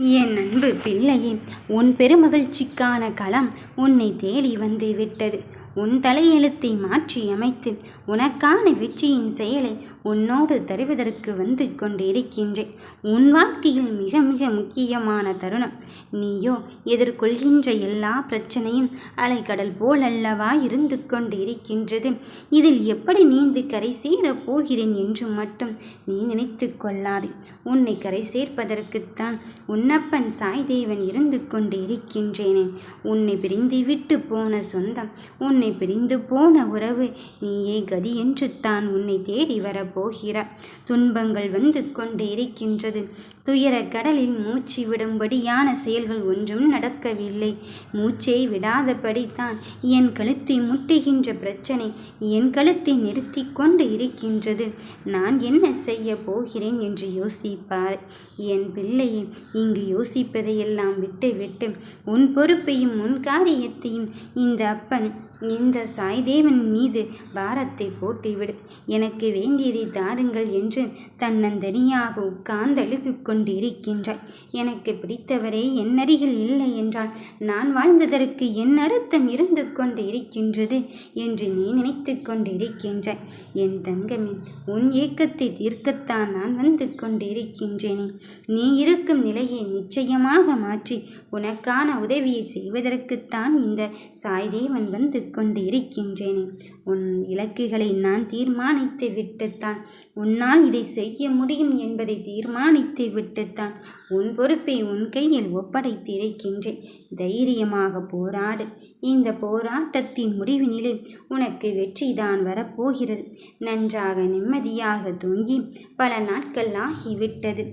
என் அன்பு பிள்ளையே உன் பெருமகிழ்ச்சிக்கான களம் உன்னை தேடி வந்து விட்டது உன் தலையெழுத்தை மாற்றி அமைத்து உனக்கான வெற்றியின் செயலை உன்னோடு தருவதற்கு வந்து கொண்டிருக்கின்றேன் உன் வாழ்க்கையில் மிக மிக முக்கியமான தருணம். நீயோ எதிர்கொள்கின்ற எல்லா பிரச்சனையும் அலைக்கடல் போல் அல்லவா இருந்து கொண்டு இருக்கின்றது இதில் எப்படி நீந்து கரை சேரப் போகிறேன் என்று மட்டும் நீ நினைத்து கொள்ளாதே. உன்னை கரை சேர்ப்பதற்குத்தான் உன்னப்பன் சாய்தேவன் இருந்து கொண்டு இருக்கின்றேனே உன்னை பிரிந்து விட்டு போன சொந்தம் உன்னை பிரிந்து போன உறவு நீயே கதி என்று தான் உன்னை தேடி வரப்போ போகிறார் துன்பங்கள் வந்து கொண்டே இருக்கின்றது. துயரக் கடலில் மூச்சு விடும்படியான செயல்கள் ஒன்றும் நடக்கவில்லை. மூச்சை விடாதபடித்தான் என் கழுத்தை முட்டுகின்ற பிரச்சனை என் கழுத்தை நிறுத்தி கொண்டு இருக்கின்றது. நான் என்ன செய்ய போகிறேன் என்று யோசிப்பார் என் பிள்ளையை இங்கு யோசிப்பதையெல்லாம் விட்டுவிட்டு உன் பொறுப்பையும் உன் காரியத்தையும் இந்த அப்பன் இந்த சாய்தேவன் மீது பாரத்தை போட்டுவிடு. எனக்கு வேண்டியதை தாருங்கள் என்று தன்னந்தனியாக உட்கார்ந்தழுது கொண்டிருக்கின்றாய். எனக்கு பிடித்தவரே என்னருகில் இல்லை என்றால் நான் வாழ்ந்ததற்கு என் அர்த்தம் இருந்து கொண்டு இருக்கின்றது என்று நீ நினைத்து கொண்டிருக்கின்றாய். என் தங்கமே உன் ஏக்கத்தை தீர்க்கத்தான் நான் வந்து கொண்டிருக்கின்றேனே. நீ இருக்கும் நிலையை நிச்சயமாக மாற்றி உனக்கான உதவியை செய்வதற்குத்தான் இந்த சாய்தேவன் வந்து கொண்டு இருக்கின்றேனே உன் இலக்குகளை நான் தீர்மானித்து விட்டுத்தான். உன்னால் இதை செய்ய முடியும் என்பதை தீர்மானித்து விட்டுத்தான் உன் பொறுப்பை உன் கையில் ஒப்படைத்திருக்கின்றேன் தைரியமாக போராடு. இந்த போராட்டத்தின் முடிவினிலே உனக்கு வெற்றிதான் வரப்போகிறது. நன்றாக நிம்மதியாக தூங்கி பல நாட்கள் ஆகிவிட்டது.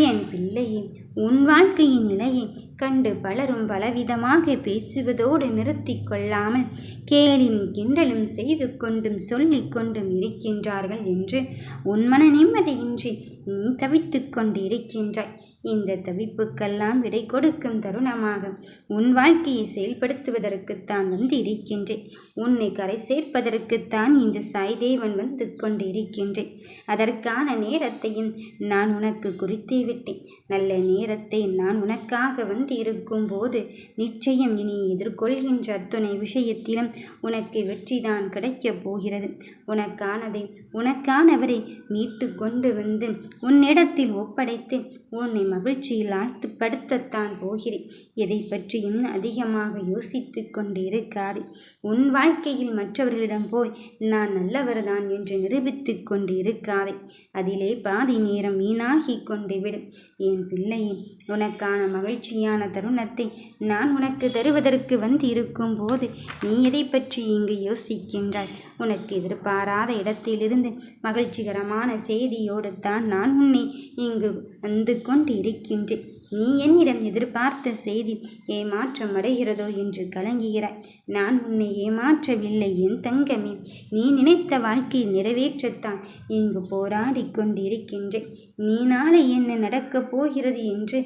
என் பிள்ளையே உன் வாழ்க்கையின் நிலையை கண்டு பலரும் பலவிதமாக பேசுவதோடு நிறுத்தி கொள்ளாமல் கேலியும் கிண்டலும் செய்து கொண்டும் சொல்லிக் கொண்டும் இருக்கின்றார்கள் என்று உன் மன நிம்மதியின்றி நீ தவித்து கொண்டிருக்கின்றாய் இந்த தவிப்புக்கெல்லாம் விடை கொடுக்கும் தருணமாக. உன் வாழ்க்கையை செயல்படுத்துவதற்குத்தான் வந்து இருக்கின்றேன். உன்னை கரை சேர்ப்பதற்குத்தான் இந்த சாய்தேவன் வந்து கொண்டு இருக்கின்றேன் அதற்கான நேரத்தையும் நான் உனக்கு குறித்தே விட்டேன். நல்ல நேரத்தை நான் உனக்காக வந்து இருக்கும் போது நிச்சயம் இனி எதிர்கொள்கின்ற அத்துணை விஷயத்திலும் உனக்கு வெற்றிதான் கிடைக்கப் போகிறது. உனக்கானதை உனக்கானவரை மீட்டு கொண்டு வந்து உன்னிடத்தில் ஒப்படைத்து உன்னை மகிழ்ச்சியில் ஆழ்த்துப்படுத்தத்தான் போகிறேன். எதை பற்றியும் அதிகமாக யோசித்து கொண்டிருக்காது. உன் வாழ்க்கையில் மற்றவர்களிடம் போய் நான் நல்லவர்தான் என்று நிரூபித்து கொண்டிருக்காதே. அதிலே பாதி நேரம் வீணாகி கொண்டு விடும் என் பிள்ளையே உனக்கான மகிழ்ச்சியான தருணத்தை நான் உனக்கு தருவதற்கு வந்து இருக்கும் போது நீ எதை பற்றி இங்கு யோசிக்கின்றாய்? உனக்கு எதிர்பாராத இடத்திலிருந்து மகிழ்ச்சிகரமான செய்தியோடு தான் நான் உன்னை இங்கு வந்து கொண்டு இருக்கின்றேன் நீ என்னிடம் எதிர்பார்த்த செய்தி ஏமாற்றம் அடைகிறதோ என்று கலங்குகிறாய். நான் உன்னை ஏமாற்றவில்லை என் தங்கமே. நீ நினைத்த வாழ்க்கையை நிறைவேற்றத்தான் இங்கு போராடி கொண்டிருக்கின்றேன். நீ நாளை என்ன நடக்கப் போகிறது என்று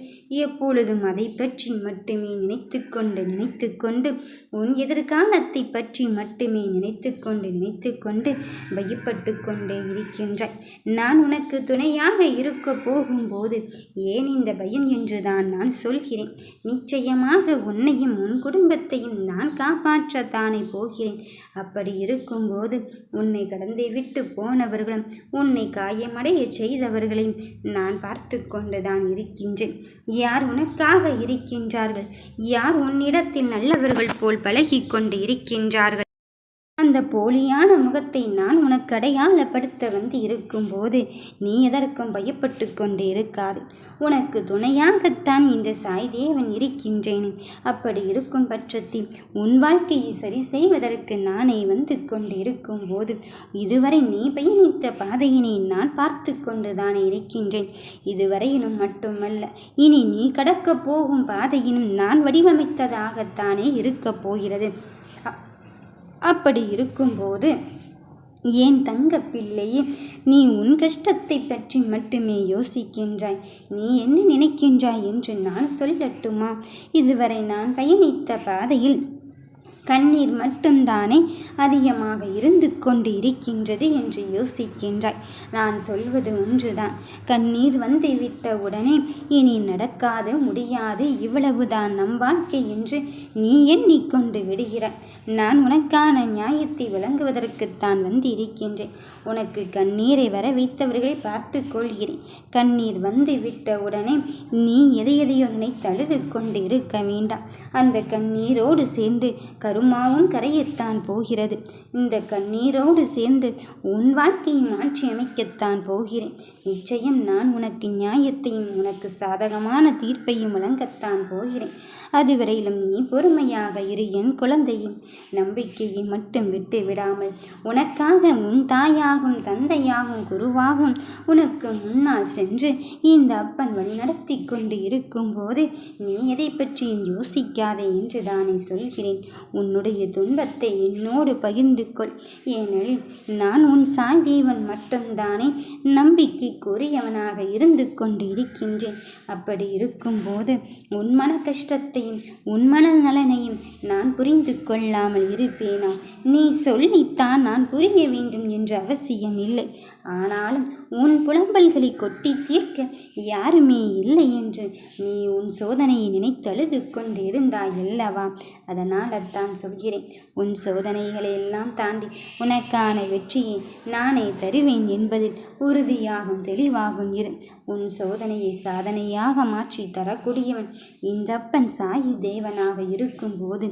எப்பொழுதும் அதை பற்றி மட்டுமே நினைத்து கொண்டு நினைத்து கொண்டு உன் எதிர்காலத்தை பற்றி மட்டுமே நினைத்து கொண்டு நினைத்து கொண்டு பயப்பட்டு கொண்டே இருக்கின்றாய். நான் உனக்கு துணையாக இருக்க போகும்போது ஏன் இந்த பயம் என்று என்றுதான் நான் சொல்கிறேன். நிச்சயமாக உன்னையும் உன் குடும்பத்தையும் நான் காப்பாற்றத்தானே போகிறேன். அப்படி இருக்கும்போது உன்னை கடந்து விட்டு போனவர்களும் உன்னை காயமடைய செய்தவர்களையும் நான் பார்த்து கொண்டுதான் இருக்கின்றேன். யார் உனக்காக இருக்கின்றார்கள்? யார் உன்னிடத்தில் நல்லவர்கள் போல் பழகி கொண்டு இருக்கின்றார்கள்? போலியான முகத்தை நான் உனக்கு அடையாளப்படுத்த வந்து இருக்கும்போது நீ எதற்கும் பயப்பட்டு கொண்டு இருக்காது. உனக்கு துணையாகத்தான் இந்த சாய்தேவன் இருக்கின்றேன். அப்படி இருக்கும் பட்சத்தில் உன் வாழ்க்கையை சரி செய்வதற்கு நானே வந்து கொண்டு இருக்கும்போது இதுவரை நீ பயணித்த பாதையினை நான் பார்த்து கொண்டுதான் இருக்கின்றேன். இதுவரையிலும் மட்டுமல்ல இனி நீ கடக்கப் போகும் பாதையினும் நான் வடிவமைத்ததாகத்தானே இருக்கப் போகிறது. அப்படி இருக்கும்போது ஏன் தங்க பிள்ளையே நீ உன் கஷ்டத்தை பற்றி மட்டுமே யோசிக்கின்றாய். நீ என்ன நினைக்கின்றாய்? என்று நான் சொல்லட்டுமா? இதுவரை நான் பயணித்த பாதையில் கண்ணீர் மட்டும்தானே அதிகமாக இருந்து கொண்டு இருக்கின்றது என்று யோசிக்கின்றாய். நான் சொல்வது ஒன்றுதான். கண்ணீர் வந்து விட்ட உடனே இனி நடக்காது முடியாது இவ்வளவுதான் நம் வாழ்க்கை என்று நீ எண்ணிக்கொண்டு விடுகிறாய். நான் உனக்கான நியாயத்தை வழங்குவதற்குத்தான் வந்து இருக்கின்றேன் உனக்கு கண்ணீரை வர வைத்தவர்களை பார்த்து கொள்கிறேன். கண்ணீர் வந்து விட்ட உடனே நீ எதை எதையோ தழுது கொண்டு இருக்க வேண்டாம். அந்த கண்ணீரோடு சேர்ந்து கருமாவும் கரையத்தான் போகிறது. இந்த கண்ணீரோடு சேர்ந்து உன் வாழ்க்கையை மாற்றி அமைக்கத்தான் போகிறேன். நிச்சயம் நான் உனக்கு நியாயத்தையும் உனக்கு சாதகமான தீர்ப்பையும் வழங்கத்தான் போகிறேன். அதுவரையிலும் நீ பொறுமையாக இரு என் குழந்தையும் நம்பிக்கையை மட்டும் விட்டு விடாமல் உனக்காக உன் தாயாகும் தந்தையாகும் குருவாகும் உனக்கு முன்னால் சென்று இந்த அப்பன் வழி நடத்தி கொண்டு இருக்கும்போது நீ எதை பற்றியும் யோசிக்காதே என்று தானே சொல்கிறேன். உன்னுடைய துன்பத்தை என்னோடு பகிர்ந்து கொள் ஏனெனில் நான் உன் சாய் தேவன் மட்டும்தானே நம்பிக்கைக்குரியவனாக இருந்து கொண்டு இருக்கின்றேன் அப்படி இருக்கும்போது உன் மன கஷ்டத்தையும் உன் மன நலனையும் நான் புரிந்து கொள்ளாமல் இருப்பேனா? நீ சொல்லித்தான் நான் புரிய வேண்டும் என்ற அவசியம் இல்லை. ஆனாலும் உன் புலம்பல்களை கொட்டி தீர்க்க யாருமே இல்லை என்று நீ உன் சோதனையை நினைத்தழுது கொண்டு இருந்தாய் அல்லவா அதனால் தான் சொல்கிறேன். உன் சோதனைகளை எல்லாம் தாண்டி உனக்கான வெற்றியை நானே தருவேன் என்பதில் உறுதியாகும் தெளிவாகும் இரு. உன் சோதனையை சாதனையாக மாற்றி தரக்கூடியவன் இந்த அப்பன் சாயி தேவனாக இருக்கும்போது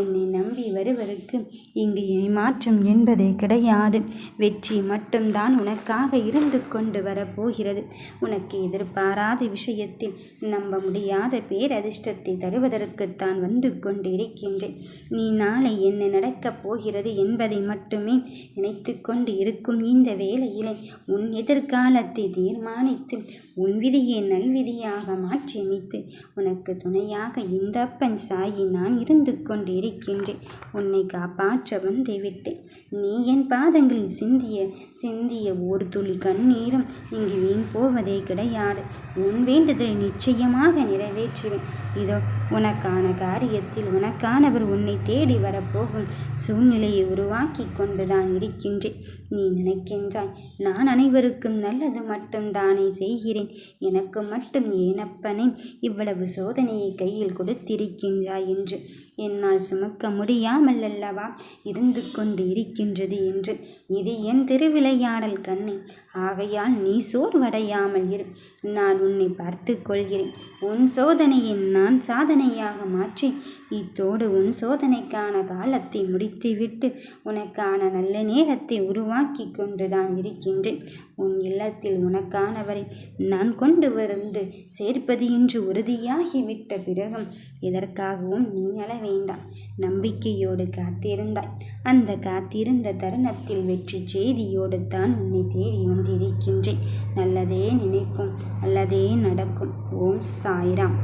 என்னை நம்பி வருவருக்கு இங்கு ஏமாற்றம் என்பதே கிடையாது. வெற்றி மட்டும்தான் உனக்காக இருந்து கொண்டு வரப்போகிறது. உனக்கு எதிர்பாராத விஷயத்தில் நம்ப முடியாத பேரதிர்ஷ்டத்தை தருவதற்குத்தான் வந்து கொண்டிருக்கின்றேன். நீ நாளை என்ன நடக்கப் போகிறது என்பதை மட்டுமே நினைத்து கொண்டு இருக்கும் இந்த வேளையிலே உன் எதிர்காலத்தை தீர்மானித்து உன் விதியை நல்விதியாக மாற்றி அமைத்து உனக்கு துணையாக இந்த அப்பன் சாயி நான் இருந்து கொண்டு இருக்கின்றேன் உன்னை காப்பாற்ற வந்து விட்டேன் நீ என் பாதங்களில் சிந்திய சிந்திய ஒரு துளி கண்ணீரும் இங்கு வீண் போவதே கிடையாது. உன் வேண்டுதலை நிச்சயமாக நிறைவேற்றுவேன். இதோ உனக்கான காரியத்தில் உனக்கானவர் உன்னை தேடி வரப்போகும் சூழ்நிலையை உருவாக்கி கொண்டுதான் இருக்கின்றேன். நீ நினைக்கின்றாய் நான் அனைவருக்கும் நல்லது மட்டும் தானே செய்கிறேன். எனக்கு மட்டும் ஏனப்பனே இவ்வளவு சோதனையை கையில் கொடுத்திருக்கின்றாய் என்று. என்னால் சுமக்க முடியாமல் அல்லவா இருந்து கொண்டு இருக்கின்றது என்று. இது என் திருவிளையாடல் கண்ணே. ஆகையால் நீ சோர்வடையாமல் இரு. நான் உன்னை பார்த்து கொள்கிறேன். உன் சோதனையை நான் சாதனையாக மாற்றி இத்தோடு உன் சோதனைக்கான காலத்தை முடித்துவிட்டு உனக்கான நல்ல நேரத்தை உருவாக்கி கொண்டுதான் இருக்கின்றேன். உன் இல்லத்தில் உனக்கானவரை நான் கொண்டு வந்து சேர்ப்பது என்று உறுதியாகிவிட்ட பிறகும் எதற்காகவும் நீ அழ வேண்டாம். நம்பிக்கையோடு காத்திருந்தாய். அந்த காத்திருந்த தருணத்தில் வெற்றி செய்தியோடு தான் உன்னை தேடி வந்திருக்கின்றேன். நல்லதே நினைக்கும் நல்லதே நடக்கும். ஓம் சாய்ராம்